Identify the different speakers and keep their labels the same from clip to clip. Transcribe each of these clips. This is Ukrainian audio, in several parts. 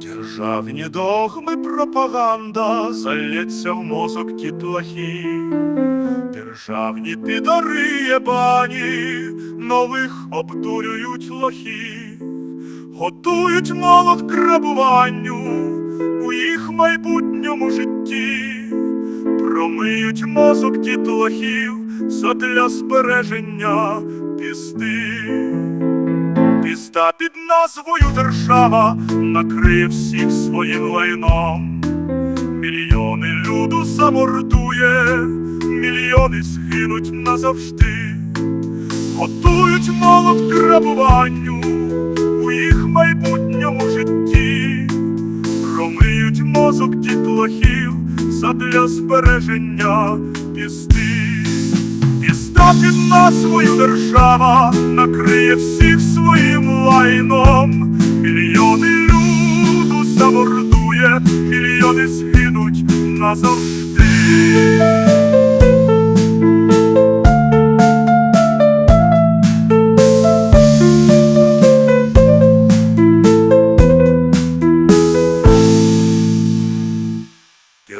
Speaker 1: Державні догми пропаганда залється в мозок дітлахів. Державні підари єбані нових обдурюють лохів, готують молод грабуванню у їх майбутньому житті, промиють мозок дітлахів задля збереження пізди. Пізда під назвою держава накриє всіх своїм лайном. Мільйони люду замордує, мільйони згинуть назавжди, готують молот грабуванню у їх майбутньому житті, промиють мозок дітлахів задля збереження пісти. Піста під назвою держава накриє всіх своїм лайном. Мільйони люду замордує, мільйони згинуть назавжди.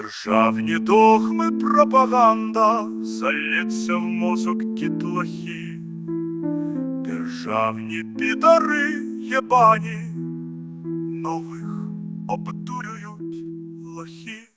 Speaker 1: Державні догми пропаганда залється в мозок дітлахів. Державні підари єбані нових обдурюють лохів.